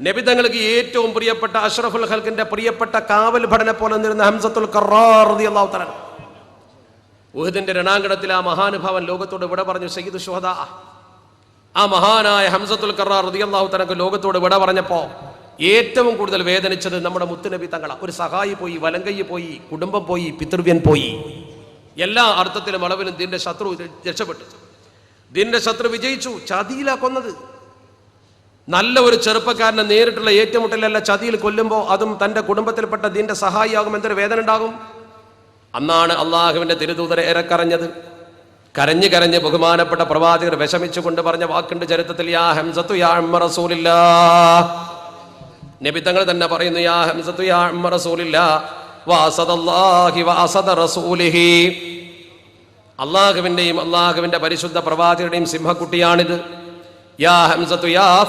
നബിതങ്ങൾക്ക് ഏറ്റവും പ്രിയപ്പെട്ട അഷ്റഫുൽ ഹൽക്കിന്റെ പ്രിയപ്പെട്ട കാവൽ ഭടനെ പോലെ നിന്നിരുന്ന ഹംസത്തുൽ റളിയല്ലാഹു തആല ഉഹദിന്റെ രണാങ്കണത്തിൽ ആ മഹാനുഭാവൻ ലോകത്തോട് വിട പറഞ്ഞു സയ്യിദ് ഷുഹദ ആ മഹാനായ ഹംസത്തുൽ ഖറാർ റളിയല്ലാഹു തനക്ക് ലോകത്തോട് വിട പറഞ്ഞപ്പോ ഏറ്റവും കൂടുതൽ വേദനിച്ചത് നമ്മുടെ മുത്തുനബി തങ്ങള. ഒരു സഹായി പോയി വലങ്കയ്യ പോയി കുടുംബം പോയി പിതൃവ്യൻ പോയി. എല്ലാ അർത്ഥത്തിലും അളവിലും ദിന്റെ ശത്രു രക്ഷപ്പെട്ടു. ദിന്റെ ശത്രു വിജയിച്ചു ചതിയിലാ കൊന്നത്. നല്ല ഒരു ചെറുപ്പക്കാരനെ നേരിട്ടുള്ള ഏറ്റുമുട്ടലല്ല ചതിയിൽ കൊല്ലുമ്പോൾ അതും തന്റെ കുടുംബത്തിൽപ്പെട്ട ദീന്റെ സഹായിയാകും എന്തൊരു വേദന ഉണ്ടാകും. അന്നാണ് അള്ളാഹുവിന്റെ തിരുദൂതരെ കരഞ്ഞത് കരഞ്ഞു കരഞ്ഞ് ബഹുമാനപ്പെട്ട പ്രവാചകർ വിഷമിച്ചുകൊണ്ട് പറഞ്ഞ വാക്കുണ്ട് ചരിത്രത്തിൽ യാ ഹംസത്തു യാ അമ്മ റസൂലില്ലാ തന്നെ പറയുന്നു യാ ഹംസത്തു യാ അമ്മ റസൂലിഹി. അള്ളാഹുവിന്റെയും അള്ളാഹുവിന്റെ പരിശുദ്ധ പ്രവാചകരുടെയും സിംഹക്കുട്ടിയാണിത്. യാ യാ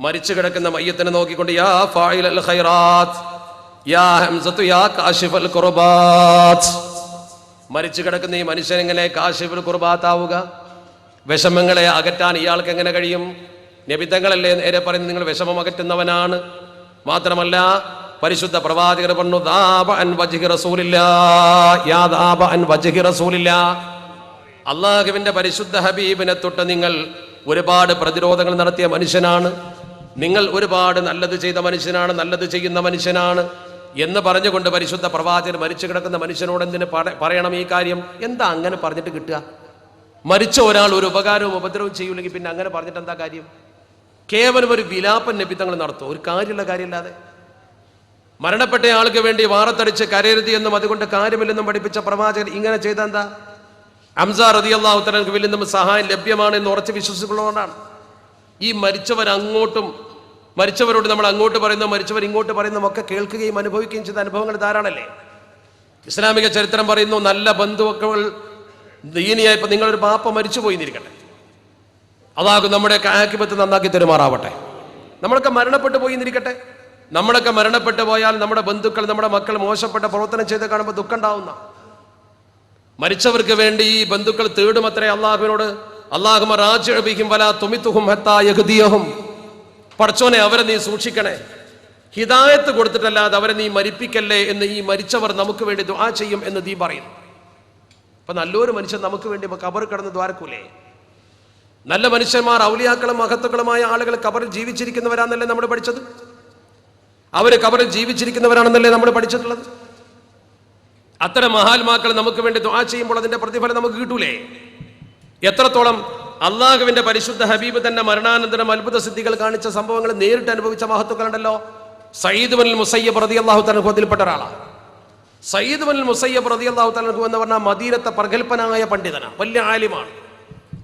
മരിച്ചു കിടക്കുന്ന മയ്യത്തിനെ നോക്കിക്കൊണ്ട് യാ യാ യാ മരിച്ചു കിടക്കുന്ന ഈ മനുഷ്യൻ എങ്ങനെ കാശിഫുൽ കുർബാത്താവുക? വിഷമങ്ങളെ അകറ്റാൻ ഇയാൾക്ക് എങ്ങനെ കഴിയും? നബിത്തങ്ങളല്ലേ നേരെ പറയുന്നത് നിങ്ങൾ വിഷമം അകറ്റുന്നവനാണ്. മാത്രമല്ല പരിശുദ്ധ പ്രവാചകർ പറഞ്ഞു ദാബ അൻ വജ്ഹി റസൂലില്ലാ. യാ ദാബ അൻ വജ്ഹി അള്ളാഹുവിന്റെ പരിശുദ്ധ ഹബീബിനെ തൊട്ട് നിങ്ങൾ ഒരുപാട് പ്രതിരോധങ്ങൾ നടത്തിയ മനുഷ്യനാണ്. നിങ്ങൾ ഒരുപാട് നല്ലത് ചെയ്ത മനുഷ്യനാണ് നല്ലത് ചെയ്യുന്ന മനുഷ്യനാണ് എന്ന് പറഞ്ഞുകൊണ്ട് പരിശുദ്ധ പ്രവാചകൻ മരിച്ചു കിടക്കുന്ന മനുഷ്യനോട് എന്തിന് പറ- പറയണം ഈ കാര്യം? എന്താ അങ്ങനെ പറഞ്ഞിട്ട് കിട്ടുക? മരിച്ച ഒരാൾ ഒരു ഉപകാരവും ഉപദ്രവവും ചെയ്യൂലെങ്കിൽ പിന്നെ അങ്ങനെ പറഞ്ഞിട്ട് എന്താ കാര്യം? കേവലം ഒരു വിലാപൻ നബിത്തങ്ങൾ നടത്തും ഒരു കാര്യമുള്ള കാര്യമില്ലാതെ. മരണപ്പെട്ട ആൾക്ക് വേണ്ടി വാറത്തടിച്ച് കരയരുത് എന്നും അതുകൊണ്ട് കാര്യമില്ലെന്നും പഠിപ്പിച്ച പ്രവാചകൻ ഇങ്ങനെ ചെയ്ത എന്താ? റതിയല്ലാഹു തലക്ക് വലിയ നമ്മൾ സഹായം ലഭ്യമാണ് എന്ന് ഉറച്ച് വിശ്വസിക്കുന്നതുകൊണ്ടാണ് ഈ മരിച്ചവർ അങ്ങോട്ടും മരിച്ചവരോട് നമ്മൾ അങ്ങോട്ട് പറയുന്ന മരിച്ചവർ ഇങ്ങോട്ട് പറയുന്നതും ഒക്കെ കേൾക്കുകയും അനുഭവിക്കുകയും ചെയ്ത അനുഭവങ്ങൾ ധാരാളല്ലേ? ഇസ്ലാമിക ചരിത്രം പറയുന്നു നല്ല ബന്ധുക്കൾ ദീനിയായി നിങ്ങളൊരു പാപ്പ മരിച്ചു പോയിന്നിരിക്കട്ടെ അതാകും നമ്മുടെ ആക്കിപത്ത് നന്നാക്കി തെരുമാറാവട്ടെ. നമ്മളൊക്കെ മരണപ്പെട്ടു പോയിന്നിരിക്കട്ടെ നമ്മളൊക്കെ മരണപ്പെട്ടു പോയാൽ നമ്മുടെ ബന്ധുക്കൾ നമ്മുടെ മക്കൾ മോശപ്പെട്ട പ്രവർത്തനം ചെയ്ത് കാണുമ്പോൾ ദുഃഖം ഉണ്ടാവുന്ന മരിച്ചവർക്ക് വേണ്ടി ഈ ബന്ധുക്കൾ തേടും അത്രേ അള്ളാഹുവിനോട്. അള്ളാഹുമ രാജ്യഭിക്കും വല തുമിത്തുഹും ഹത്തായഹുദിയഹും പടച്ചോനെ അവരെ നീ സൂക്ഷിക്കണേ. ഹിതായത്ത് കൊടുത്തിട്ടല്ലാതെ അവരെ നീ മരിപ്പിക്കല്ലേ എന്ന് ഈ മരിച്ചവർ നമുക്ക് വേണ്ടി ദ്വാ ചെയ്യും എന്ന് നീ പറയും. അപ്പൊ നല്ലൊരു മനുഷ്യൻ നമുക്ക് വേണ്ടി കബർ കിടന്ന് ദ്വാരക്കൂലേ നല്ല മനുഷ്യന്മാർ ഔലിയാക്കളും മഹത്വക്കളുമായ ആളുകൾ കബറിൽ ജീവിച്ചിരിക്കുന്നവരാണെന്നല്ലേ നമ്മൾ പഠിച്ചത്? അവർ കബറിൽ ജീവിച്ചിരിക്കുന്നവരാണെന്നല്ലേ നമ്മൾ പഠിച്ചിട്ടുള്ളത്? അത്തരം മഹാത്മാക്കൾ നമുക്ക് വേണ്ടി ദ്വാ ചെയ്യുമ്പോൾ അതിന്റെ പ്രതിഫലം നമുക്ക് കിട്ടൂലേ? എത്രത്തോളം അള്ളാഹുവിന്റെ പരിശുദ്ധ ഹബീബ് തന്നെ മരണാനന്തരം അത്ഭുത സിദ്ധികൾ കാണിച്ച സംഭവങ്ങൾ നേരിട്ട് അനുഭവിച്ച മഹത്വക്കളുണ്ടല്ലോ സയ്യിദ് മുൻ മുസയ്യബ് റതി അള്ളാഹു തലഹത്തിൽപ്പെട്ട ഒരാളാണ്. സയ്യിദ് മുൻ മുസയ്യബ് റതി അള്ളാഹു തലഹു എന്ന് പറഞ്ഞാൽ മദീനത്തെ പ്രഗത്ഭനായ പണ്ഡിതനാണ് വലിയ ആലിമാണ്.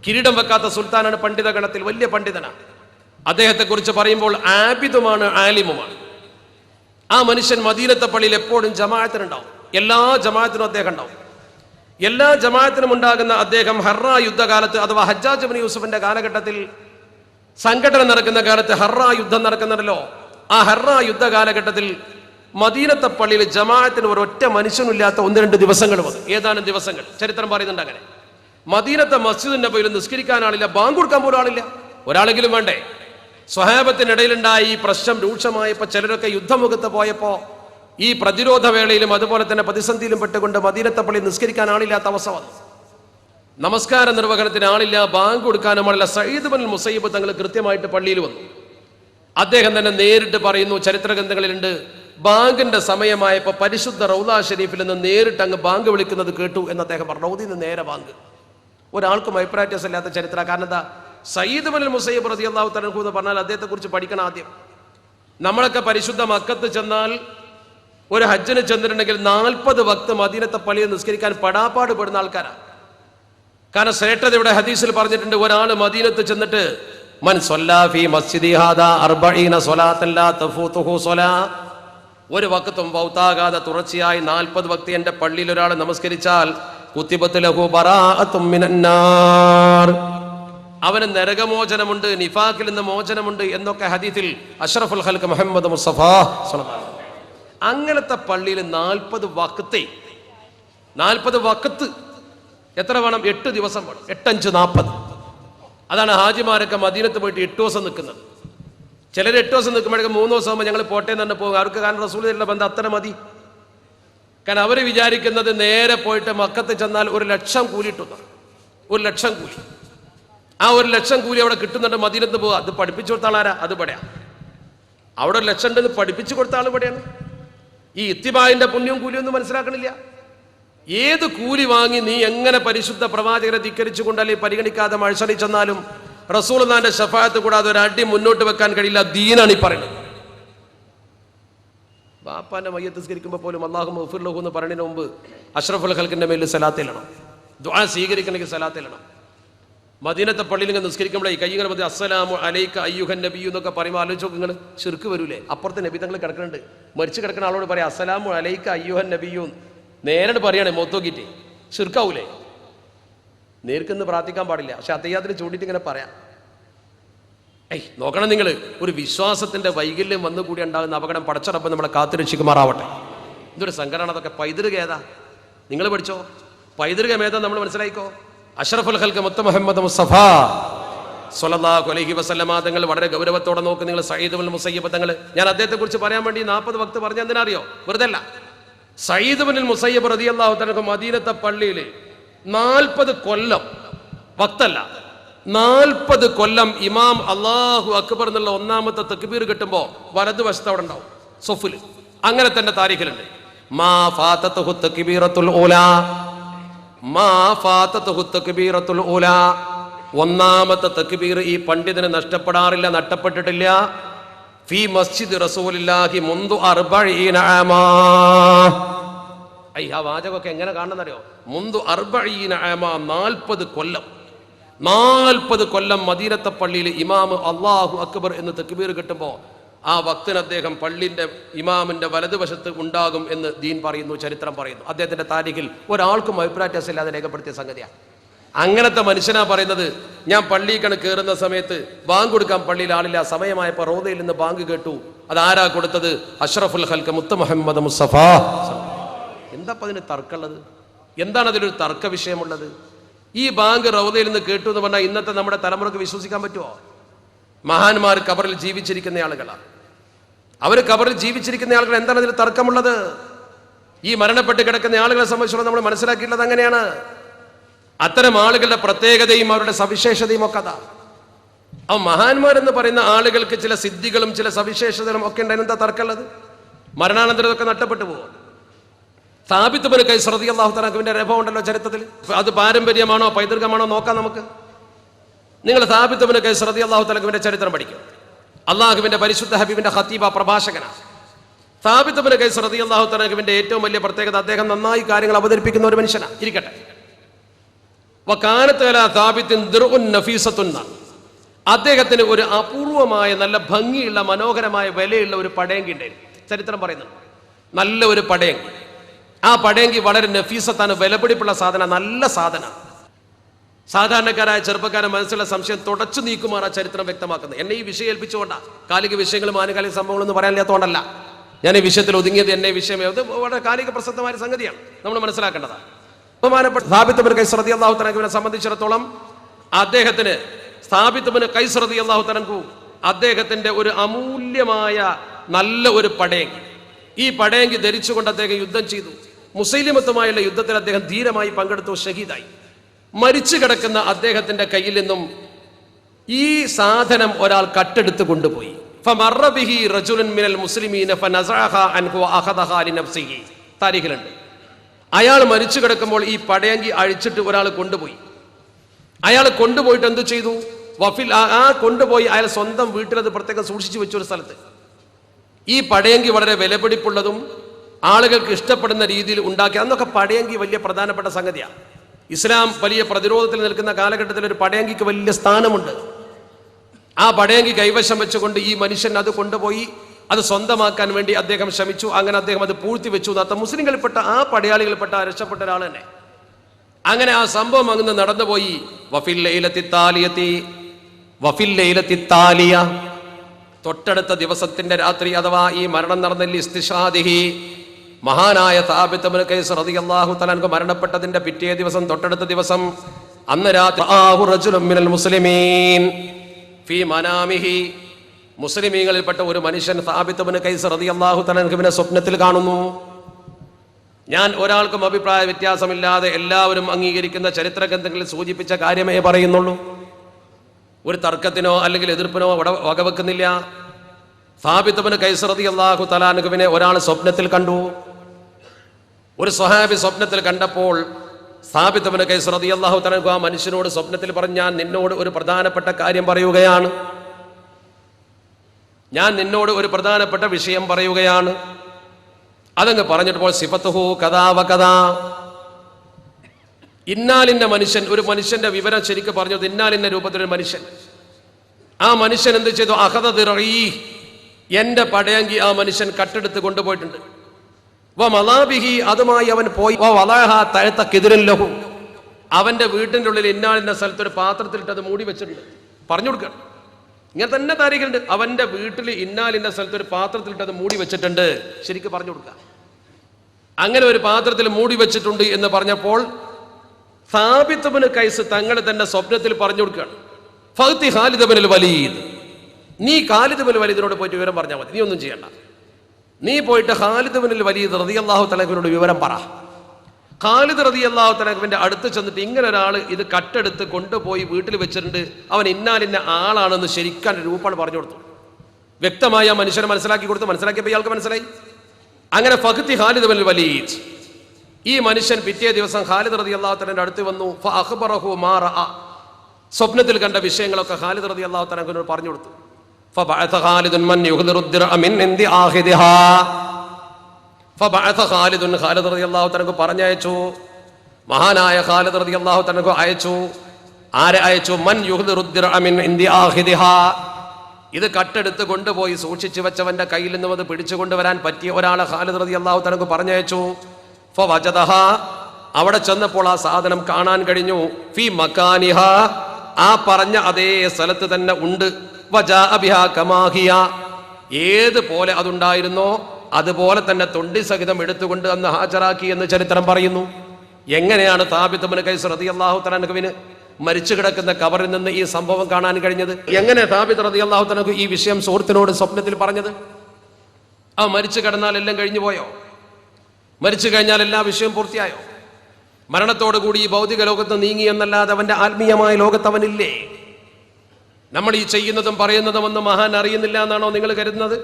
കിരീടം വെക്കാത്ത സുൽത്താനാണ് പണ്ഡിത ഗണത്തിൽ വലിയ പണ്ഡിതനാണ് അദ്ദേഹത്തെ കുറിച്ച് പറയുമ്പോൾ ആബിദുമാണ് ആലിമുമാണ്. ആ മനുഷ്യൻ മദീനത്തെ പള്ളിയിൽ എപ്പോഴും ജമാഅത്തിനുണ്ടാവും. എല്ലാ ജമാഅത്തിനും അദ്ദേഹം ഉണ്ടാവും. എല്ലാ ജമാഅത്തിനും ഉണ്ടാകുന്ന അദ്ദേഹം ഹർറ യുദ്ധകാലത്ത് അഥവാ ഹജ്ജാജ് ബിൻ യൂസഫിന്റെ കാലഘട്ടത്തിൽ സംഘടന നടക്കുന്ന കാലത്ത് ഹർറ യുദ്ധം നടക്കുന്നുണ്ടല്ലോ. ആ ഹർറ യുദ്ധ കാലഘട്ടത്തിൽ മദീനത്തെ പള്ളിയിൽ ജമാഅത്തിന് ഒരൊറ്റ മനുഷ്യനില്ലാത്ത ഒന്ന് രണ്ട് ദിവസങ്ങൾ വന്നു ഏതാനും ദിവസങ്ങൾ. ചരിത്രം പറയുന്നുണ്ട് അങ്ങനെ. മദീനത്തെ മസ്ജിദിന്റെ പോയി നിസ്കരിക്കാൻ ആളില്ല ബാങ്ക് കൊടുക്കാൻ പോലും ആളില്ല. ഒരാളെങ്കിലും വേണ്ടേ? സ്വഹാപത്തിനിടയിലുണ്ടായി ഈ പ്രശ്നം രൂക്ഷമായപ്പോൾ ചിലരൊക്കെ യുദ്ധമുഖത്ത് പോയപ്പോ ഈ പ്രതിരോധ വേളയിലും അതുപോലെ തന്നെ പ്രതിസന്ധിയിലും പെട്ടുകൊണ്ട് മദീനത്തെ പള്ളി നിസ്കരിക്കാൻ ആളില്ലാത്ത അവസ്ഥ വന്നു. നമസ്കാര നിർവഹണത്തിന് ആളില്ല ബാങ്ക് കൊടുക്കാനും ആളില്ല. സയ്യിദ് ബൻ മുസൈബ് തങ്ങൾ കൃത്യമായിട്ട് പള്ളിയിൽ വന്നു. അദ്ദേഹം തന്നെ നേരിട്ട് പറയുന്നു ചരിത്ര ഗ്രന്ഥങ്ങളിലുണ്ട് ബാങ്കിന്റെ സമയമായപ്പോൾ പരിശുദ്ധ റൗദ ഷെരീഫിൽ നിന്ന് നേരിട്ട് അങ്ങ് ബാങ്ക് വിളിക്കുന്നത് കേട്ടു എന്ന് അദ്ദേഹം പറഞ്ഞു. റൗദിൽ നേരെ ബാങ്ക്. ഒരാൾക്കും അഭിപ്രായറ്റസ് ഇല്ലാത്ത ചരിത്ര. കാരണം എന്താ? സയ്യിദ് ബൻ മുസൈബ് റതി അള്ളാഹു എന്ന് പറഞ്ഞാൽ അദ്ദേഹത്തെ കുറിച്ച് പഠിക്കണം ആദ്യം. നമ്മളൊക്കെ പരിശുദ്ധ മക്കത്ത് ചെന്നാൽ ഒരു ഹജ്ജിന് ചെന്നിട്ടുണ്ടെങ്കിൽ നാൽപ്പത് ഭക്തം മദീനത്തെ പള്ളിയിൽ നിസ്കരിക്കാൻ പടാപ്പാട് പെടുന്ന ആൾക്കാരാണ് കാരണം ശ്രേഷ്ഠത ഇവിടെ ഹദീസിൽ പറഞ്ഞിട്ടുണ്ട് ഒരാൾ മദീനത്ത് ചെന്നിട്ട് മൻ സൊല്ലാഫി മസ്ജിദി ഹാദാ അർബഈന സ്വലാത്തൻ ലാ തഫൂതുഹു സ്വലാ ഒരു വക്തും വൗത്താകാതെ തുടർച്ചയായി നാൽപ്പത് ഭക്തി എന്റെ പള്ളിയിൽ ഒരാൾ നമസ്കരിച്ചാൽ അവന് നരകമോചനമുണ്ട് നിഫാഖിൽ നിന്ന് മോചനമുണ്ട് എന്നൊക്കെ ഹദീത്തിൽ അഷ്റഫുൽ ഹൽക്ക് മുഹമ്മദ് മുസ്തഫ വസല്ലം. അങ്ങനത്തെ പള്ളിയിൽ നാൽപ്പത് വക്കത്തെ നാൽപ്പത് വക്കത്ത് എത്ര വേണം? എട്ട് ദിവസം വേണം. എട്ടഞ്ച് നാൽപ്പത് അതാണ് ഹാജിമാരൊക്കെ മദീനത്ത് പോയിട്ട് എട്ട് ദിവസം നിൽക്കുന്നത്. ചിലർ എട്ട് ദിവസം നിൽക്കുമ്പോഴേക്കും മൂന്ന് ദിവസം ആകുമ്പോൾ ഞങ്ങൾ പോട്ടെ തന്നെ പോകും. അവർക്ക് കാരണം റസൂലിലുള്ള ബന്ധം അത്ര മതി. കാരണം അവർ വിചാരിക്കുന്നത് നേരെ പോയിട്ട് മക്കത്ത് ചെന്നാൽ ഒരു ലക്ഷം കൂലിയിട്ടുന്ന ഒരു ലക്ഷം കൂലി. ആ ഒരു ലക്ഷം കൂലി അവിടെ കിട്ടുന്നുണ്ട് മദീനത്ത് പോകുക അത് പഠിപ്പിച്ചു കൊടുത്ത ആളാരാ? അത് പടയാ അവിടെ ഒരു ലക്ഷം ഉണ്ടെന്ന് പഠിപ്പിച്ചു കൊടുത്ത ആൾ ഇവിടെയാണ്. ഈ ഇത്തിബായിന്റെ പുണ്യവും കൂലിയും ഒന്നും മനസ്സിലാക്കണില്ല. ഏത് കൂലി വാങ്ങി നീ എങ്ങനെ പരിശുദ്ധ പ്രവാചകരെ ധിക്കരിച്ചുകൊണ്ട് അല്ലെങ്കിൽ പരിഗണിക്കാതെ മഴസടി ചെന്നാലും റസൂൽനാന്റെ ഷഫായത്ത് കൂടാതെ ഒരു അടി മുന്നോട്ട് വെക്കാൻ കഴിയില്ല ദീനാണ് ഈ പറയുന്നത്. ബാപ്പാന്റെ മയ്യത്ത് സ്കരിക്കുമ്പോൾ പോലും അള്ളാഹു മഫുർലഹു എന്ന് പറയുന്നതിന് മുമ്പ് അഷ്റഫുൽ ഹൽക്കിന്റെ മേലിൽ സലാത്തിലണം ദ്വാ സ്വീകരിക്കണമെങ്കിൽ സലാത്തിലണം മദീനത്തെ പള്ളിയിൽ ഇങ്ങനെ നിസ്കരിക്കുമ്പോഴേ കൈ ഇങ്ങനെ മതി അസ്സലാമു അലൈക്ക അയ്യുഹൻ നബിയു എന്നൊക്കെ പറയുമ്പോൾ ആലോചിച്ച് നിങ്ങൾ ശിർക്ക് വരൂലേ? അപ്പുറത്തെ നബി തങ്ങൾ കിടക്കുന്നുണ്ട്. മരിച്ചു കിടക്കുന്ന ആളോട് പറയാം അസ്സലാമു അലൈക്ക അയ്യുഹൻ നബിയു നേരിട്ട് പറയണേ മൊത്തോക്കിറ്റ് ശിർക്കാവൂലേ നേർക്കെന്ന് പ്രാർത്ഥിക്കാൻ പാടില്ല. പക്ഷെ അദ്ദേഹത്തിന് ചൂണ്ടിട്ട് ഇങ്ങനെ പറയാം. ഏയ് നോക്കണം നിങ്ങൾ ഒരു വിശ്വാസത്തിന്റെ വൈകല്യം വന്നു കൂടി ഉണ്ടാകുന്ന അപകടം പടച്ചടപ്പം നമ്മളെ കാത്തുരക്ഷിക്കുമാറാവട്ടെ. ഇതൊരു സംഘടന അതൊക്കെ പൈതൃക ഏതാ? നിങ്ങൾ പഠിച്ചോ? പൈതൃകം ഏതാ നമ്മൾ മനസ്സിലായിക്കോ? അഷറഫുൽ ഹൽക്ക് മുത്ത മുഹമ്മദ് മുസ്തഫ സ്വലല്ലാഹു അലൈഹി വസല്ലമ തങ്ങൾ വളരെ ഗൗരവത്തോടെ നോക്ക് നിങ്ങൾ സയ്യിദ് മുസയ്യബ് തങ്ങൾ ഞാൻ അദ്ദേഹത്തെ കുറിച്ച് പറയാൻ വേണ്ടി നാൽപ്പത് വക്ത് പറഞ്ഞ എന്തിനറിയോ വെറുതെ അല്ല സയ്യിദ് ബിൻ മുസയ്യബ് അള്ളാഹു തനക്ക് മദീനത്തെ പള്ളിയിൽ നാൽപ്പത് കൊല്ലം വക്തല്ല നാൽപ്പത് കൊല്ലം ഇമാം അള്ളാഹു അക്ബർ എന്നുള്ള ഒന്നാമത്തെ തക്ബീർ കിട്ടുമ്പോൾ വലതുവശത്ത് അവിടെ ഉണ്ടാവും സൊഫിൽ അങ്ങനെ തന്നെ താരീഖിലുണ്ട്. മാ ഫാത്തത്തുഹു തക്ബീറത്തുൽ ഊലാ ഒന്നാമത്തെ തക്ബീർ ഈ പണ്ഡിതന് നഷ്ടപ്പെടാറില്ല നഷ്ടപ്പെട്ടിട്ടില്ല ഫി മസ്ജിദ് റസൂലില്ലാഹി മുന്തു അർബഈന ആമാ. ഐ ആ വാചകമൊക്കെ എങ്ങനെ കാണണമെന്നറിയോ മുന്തു അർബഈന ആമാ നാൽപ്പത് കൊല്ലം. നാൽപ്പത് കൊല്ലം മദീനത്തെ പള്ളിയിൽ ഇമാമ് അള്ളാഹു അക്ബർ എന്ന് തക്ബീർ കിട്ടുമ്പോൾ ആ ഭക്തൻ അദ്ദേഹം പള്ളിന്റെ ഇമാമിന്റെ വലതുവശത്ത് ഉണ്ടാകും എന്ന് ദീൻ പറയുന്നു ചരിത്രം പറയുന്നു. അദ്ദേഹത്തിന്റെ താരിഖിൽ ഒരാൾക്കും അഭിപ്രായസം ഇല്ലാതെ രേഖപ്പെടുത്തിയ സംഗതിയാണ്. അങ്ങനത്തെ മനുഷ്യനാ പറയുന്നത് ഞാൻ പള്ളിക്കണ് കയറുന്ന സമയത്ത് ബാങ്ക് കൊടുക്കാൻ പള്ളിയിൽ ആളില്ല. സമയമായപ്പോൾ റോദയിൽ നിന്ന് ബാങ്ക് കേട്ടു. അത് ആരാ കൊടുത്തത്? അഷ്റഫുൽ ഹൽക്ക് മുത്ത മുഹമ്മദ് മുസ്തഫ. എന്താ അതിന് തർക്കമുള്ളത്? എന്താണ് അതിലൊരു തർക്ക വിഷയമുള്ളത്? ഈ ബാങ്ക് റൗദയിൽ നിന്ന് കേട്ടു എന്ന് പറഞ്ഞാൽ ഇന്നത്തെ നമ്മുടെ തലമുറയ്ക്ക് വിശ്വസിക്കാൻ പറ്റുമോ മഹാന്മാർ കബറിൽ ജീവിച്ചിരിക്കുന്ന ആളുകളാണ്. അവർ കബറിൽ ജീവിച്ചിരിക്കുന്ന ആളുകൾ എന്താണ് അതിൽ തർക്കമുള്ളത്? ഈ മരണപ്പെട്ട് കിടക്കുന്ന ആളുകളെ സംബന്ധിച്ചോളം നമ്മൾ മനസ്സിലാക്കിയിട്ടുള്ളത് അങ്ങനെയാണ്. അത്തരം ആളുകളുടെ പ്രത്യേകതയും അവരുടെ സവിശേഷതയും ഒക്കെ അതാ. ആ മഹാന്മാരെന്ന് പറയുന്ന ആളുകൾക്ക് ചില സിദ്ധികളും ചില സവിശേഷതകളും ഒക്കെ ഉണ്ടായിരുന്നു. എന്താ തർക്കമുള്ളത്? മരണാനന്തരം ഇതൊക്കെ നഷ്ടപ്പെട്ടു പോകും സ്ഥാപിത്തപ്പന് കൈ ശ്രദ്ധിക്കാൻ അള്ളാഹു തലാഖുവിന്റെ രഭം ഉണ്ടല്ലോ ചരിത്രത്തിൽ. അത് പാരമ്പര്യമാണോ പൈതൃകമാണോ നോക്കാം നമുക്ക്. നിങ്ങൾ സ്ഥാപിത്തപ്പന് കൈ ശ്രദ്ധി അള്ളാഹു തലാഖുവിന്റെ ചരിത്രം പഠിക്കും. അള്ളാഹുവിന്റെ പരിശുദ്ധ ഹബീബിന്റെ ഹത്തീബ പ്രഭാഷകനാണ്. സ്ഥാപിത്തപ്പന് കൈ ശ്രദ്ധി അള്ളാഹു തലാഖുവിന്റെ ഏറ്റവും വലിയ പ്രത്യേകത അദ്ദേഹം നന്നായി കാര്യങ്ങൾ അവതരിപ്പിക്കുന്ന ഒരു മനുഷ്യനാണ്. ഇരിക്കട്ടെ. അദ്ദേഹത്തിന് ഒരു അപൂർവമായ നല്ല ഭംഗിയുള്ള മനോഹരമായ വിലയുള്ള ഒരു പടയങ്കി ഉണ്ടായിരുന്നു. ചരിത്രം പറയുന്നുണ്ട് നല്ല ഒരു പടയങ്കി. ആ പടയങ്കി വളരെ നഫീസത്താണ് വിലപിടിപ്പുള്ള സാധന നല്ല സാധന സാധാരണക്കാരായ ചെറുപ്പക്കാരെ മനസ്സിലുള്ള സംശയം തുടച്ചു നീക്കുമാർ ആ ചരിത്രം വ്യക്തമാക്കുന്നത്. എന്നെ ഈ വിഷയം ഏൽപ്പിച്ചുകൊണ്ടാ. കാലിക വിഷയങ്ങളും ആനുകാലിക സംഭവങ്ങളൊന്നും പറയാനില്ലാത്തതുകൊണ്ടല്ല. ഞാൻ ഈ വിഷയത്തിൽ ഒതുങ്ങിയത് എന്നെ വിഷയം അത് വളരെ കാലിക പ്രസക്തമായ സംഗതിയാണ്. നമ്മൾ മനസ്സിലാക്കേണ്ടതാണ് ബഹുമാനപ്പെട്ട സ്ഥാപിത്തബിന് കൈസ്രതി അള്ളാഹു തനക്കുവിനെ സംബന്ധിച്ചിടത്തോളം അദ്ദേഹത്തിന് സ്ഥാപിത്തബിന് കൈസ്രതി അള്ളാഹു തനക്കു അദ്ദേഹത്തിന്റെ ഒരു അമൂല്യമായ നല്ല ഒരു പടയങ്കി. ഈ പടയങ്കി ധരിച്ചുകൊണ്ട് അദ്ദേഹം യുദ്ധം ചെയ്തു. മുസ്ലിമത്തുമായുള്ള യുദ്ധത്തിൽ അദ്ദേഹം ധീരമായി പങ്കെടുത്തു ഷഹീദായി. മരിച്ചു കിടക്കുന്ന അദ്ദേഹത്തിന്റെ കയ്യിൽ നിന്നും ഈ സാധനം ഒരാൾ കട്ടെടുത്ത് കൊണ്ടുപോയി. താരിഖിലുണ്ട്. അയാൾ മരിച്ചു കിടക്കുമ്പോൾ ഈ പടയങ്കി അഴിച്ചിട്ട് ഒരാൾ കൊണ്ടുപോയി. അയാൾ കൊണ്ടുപോയിട്ട് എന്ത് ചെയ്തു? വഫിൽ ആ കൊണ്ടുപോയി അയാൾ സ്വന്തം വീട്ടിലത് പ്രത്യേകം സൂക്ഷിച്ചു വെച്ച ഒരു സ്ഥലത്ത്. ഈ പടയങ്കി വളരെ വിലപിടിപ്പുള്ളതും ആളുകൾക്ക് ഇഷ്ടപ്പെടുന്ന രീതിയിൽ ഉണ്ടാക്കി അന്നൊക്കെ പടയങ്കി വലിയ പ്രധാനപ്പെട്ട സംഗതിയാണ് ഇസ്ലാം വലിയ പ്രതിരോധത്തിൽ നിൽക്കുന്ന കാലഘട്ടത്തിൽ ഒരു പടയങ്കിക്ക് വലിയ സ്ഥാനമുണ്ട്. ആ പടയങ്കി കൈവശം വെച്ചുകൊണ്ട് ഈ മനുഷ്യൻ അത് കൊണ്ടുപോയി അത് സ്വന്തമാക്കാൻ വേണ്ടി അദ്ദേഹം ശ്രമിച്ചു. അങ്ങനെ അദ്ദേഹം അത് പൂഴ്ത്തി വെച്ചു. അത്ത മുസ്ലിങ്ങളിൽപ്പെട്ട ആ പടയാളികളിൽപ്പെട്ട രക്ഷപ്പെട്ട ഒരാൾ തന്നെ. അങ്ങനെ ആ സംഭവം അങ്ങ് നടന്നുപോയി. തൊട്ടടുത്ത ദിവസത്തിന്റെ രാത്രി അഥവാ ഈ മരണം നടന്നില്ല ഇസ്തിഷാദിഹി മഹാനായ താബിത്തബിന് കൈസ് റളിയല്ലാഹു തആല മരണപ്പെട്ടതിന്റെ പിറ്റേ ദിവസം തൊട്ടടുത്ത ദിവസം അന്ന് രാത്രി ആഹു മിനൽ മുസ്ലിമീൻ. ഫീ മനാമിഹി. മുസ്ലിമീങ്ങളിൽപ്പെട്ട ഒരു മനുഷ്യൻ സാബിത്തബിന് കൈസ് റളിയല്ലാഹു തആല സ്വപ്നത്തിൽ കാണുന്നു. ഞാൻ ഒരാൾക്കും അഭിപ്രായ വ്യത്യാസമില്ലാതെ എല്ലാവരും അംഗീകരിക്കുന്ന ചരിത്ര ഗ്രന്ഥങ്ങളിൽ സൂചിപ്പിച്ച കാര്യമേ പറയുന്നുള്ളൂ. ഒരു തർക്കത്തിനോ അല്ലെങ്കിൽ എതിർപ്പിനോ വകവെക്കുന്നില്ല. സാബിത്തബിന് കൈസറതി അള്ളാഹു തലാനുഖുവിനെ ഒരാൾ സ്വപ്നത്തിൽ കണ്ടു. ഒരു സ്വഹാബി സ്വപ്നത്തിൽ കണ്ടപ്പോൾ സ്ഥാപിതവന് കൈ കൈസറതി അള്ളാഹു തനക്ക് ആ മനുഷ്യനോട് സ്വപ്നത്തിൽ പറഞ്ഞ് ഞാൻ നിന്നോട് ഒരു പ്രധാനപ്പെട്ട കാര്യം പറയുകയാണ്. ഞാൻ നിന്നോട് ഒരു പ്രധാനപ്പെട്ട വിഷയം പറയുകയാണ്. അതങ്ങ് പറഞ്ഞിട്ടപ്പോൾ സിഫത്തുഹു കഥാവ കഥാ ഇന്നാലിന്റെ മനുഷ്യൻ ഒരു മനുഷ്യന്റെ വിവരം ശരിക്കും പറഞ്ഞത് ഇന്നാലിന്റെ രൂപത്തിലൊരു മനുഷ്യൻ. ആ മനുഷ്യൻ എന്ത് ചെയ്തു? അഹദി എന്റെ പടയങ്കി ആ മനുഷ്യൻ കട്ടെടുത്ത് കൊണ്ടുപോയിട്ടുണ്ട്. മലാബിഹി അതുമായി അവൻ പോയി. താഴത്ത കിതിരൻ ലഹു. അവന്റെ വീട്ടിന്റെ ഉള്ളിൽ ഇന്നാളിന്റെ സ്ഥലത്ത് ഒരു പാത്രത്തിലിട്ട് അത് മൂടി വെച്ചിട്ടുണ്ട്. പറഞ്ഞു കൊടുക്കണം. ഇങ്ങനെ തന്നെ താരീഖുണ്ട് അവന്റെ വീട്ടിൽ ഇന്നാലിന്റെ സ്ഥലത്ത് ഒരു പാത്രത്തിലിട്ട് അത് മൂടി വെച്ചിട്ടുണ്ട്. ശരിക്കും പറഞ്ഞു കൊടുക്കുക അങ്ങനെ ഒരു പാത്രത്തിൽ മൂടി വെച്ചിട്ടുണ്ട് എന്ന് പറഞ്ഞപ്പോൾ സാബിത്തുബിന് കൈസ് തങ്ങൾ തന്നെ സ്വപ്നത്തിൽ പറഞ്ഞു കൊടുക്കുകയാണ് ഫഹത്തി ഖാലിദബിനിൽ വലീദ്. നീ ഖാലിദബിൽ വലീദിനോട് പോയിട്ട് വിവരം പറഞ്ഞാൽ മതി. നീ ഒന്നും ചെയ്യണ്ട. നീ പോയിട്ട് ഖാലിദ് മുന്നിൽ വലിയ റതി അള്ളാഹു തലഹുവിനോട് വിവരം പറ. ഖാലിദ് റതി അള്ളാഹു തലഹുവിന്റെ അടുത്ത് ചെന്നിട്ട് ഇങ്ങനെ ഒരാൾ ഇത് കട്ടെടുത്ത് കൊണ്ടുപോയി വീട്ടിൽ വെച്ചിട്ടുണ്ട്. അവൻ ഇന്നാലിന്ന ആളാണെന്ന് ശരിക്കാൻ രൂപമാണ് പറഞ്ഞു കൊടുത്തു. വ്യക്തമായ മനുഷ്യനെ മനസ്സിലാക്കി കൊടുത്ത്. മനസ്സിലാക്കിയപ്പോൾ ഇയാൾക്ക് മനസ്സിലായി. അങ്ങനെ ഫഹത്തി ഖാലിദ് മുന്നിൽ വലീദ്. ഈ മനുഷ്യൻ പിറ്റേ ദിവസം ഖാലിദ് റതി അള്ളാഹുത്തലന്റെ അടുത്ത് വന്നു. ഫ അഖ്ബറഹു മാ റഅ. സ്വപ്നത്തിൽ കണ്ട വിഷയങ്ങളൊക്കെ ഖാലിദ് റതി അള്ളാഹുത്തലനോട് പറഞ്ഞു കൊടുത്തു. فبعث خالد من يغدر الدرع من عند آخذها فبعث خالد ഖാലിദ് റതി അള്ളാഹു തനക്ക് പറഞ്ഞയച്ചു മഹാനായ ഖാലിദ് റതി അള്ളാഹു തനക്ക് അയച്ചു ആരെ അയച്ചു മൻ യുഹ്ദിറു الدرع من عند آخذها ഇത് കട്ടെടുത്ത് കൊണ്ടുപോയി സൂക്ഷിച്ചു വെച്ചവന്റെ കയ്യിൽ നിന്നും അത് പിടിച്ചു കൊണ്ടുവരാൻ പറ്റിയ ഒരാളെ ഖാലിദ് റതി അള്ളാഹു തനക്ക് പറഞ്ഞയച്ചു ഫവജദഹ അവിടെ ചെന്നപ്പോൾ ആ സാധനം കാണാൻ കഴിഞ്ഞു ഫി മക്കാനിഹ ആ പറഞ്ഞ അതേ സ്ഥലത്ത് തന്നെ ഉണ്ട് വജാ ബിഹ ഏത് പോലെ അതുണ്ടായിരുന്നോ അതുപോലെ തന്നെ തൊണ്ടി സഹിതം എടുത്തുകൊണ്ട് അന്ന് ഹാജരാക്കി എന്ന് ചരിത്രം പറയുന്നു. എങ്ങനെയാണ് താബിത്തമുന് കൈസ് റതി അള്ളാഹു മരിച്ചു കിടക്കുന്ന കവറിൽ നിന്ന് ഈ സംഭവം കാണാൻ കഴിഞ്ഞത്? എങ്ങനെ താബിത്ത് റതി അള്ളാഹു ഈ വിഷയം സുഹൃത്തിനോട് സ്വപ്നത്തിൽ പറഞ്ഞത്? ആ മരിച്ചു കിടന്നാൽ എല്ലാം കഴിഞ്ഞു പോയോ? മരിച്ചു കഴിഞ്ഞാൽ എല്ലാ വിഷയം പൂർത്തിയായോ? മരണത്തോടുകൂടി ഈ ഭൗതിക ലോകത്ത് നീങ്ങി എന്നല്ലാതെ അവന്റെ ആത്മീയമായ ലോകത്ത് അവനില്ലേ? നമ്മൾ ഈ ചെയ്യുന്നതും പറയുന്നതും ഒന്നും മഹാൻ അറിയുന്നില്ല എന്നാണോ നിങ്ങൾ കരുതുന്നത്?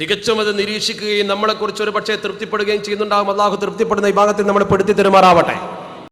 തികച്ചും അത് നിരീക്ഷിക്കുകയും നമ്മളെക്കുറിച്ച് ഒരു പക്ഷേ തൃപ്തിപ്പെടുകയും ചെയ്യുന്നുണ്ടാകും അള്ളാഹു തൃപ്തിപ്പെടുന്ന ഈ ഭാഗത്തിൽ നമ്മൾ പെടുത്തി തെരുമാറാവട്ടെ.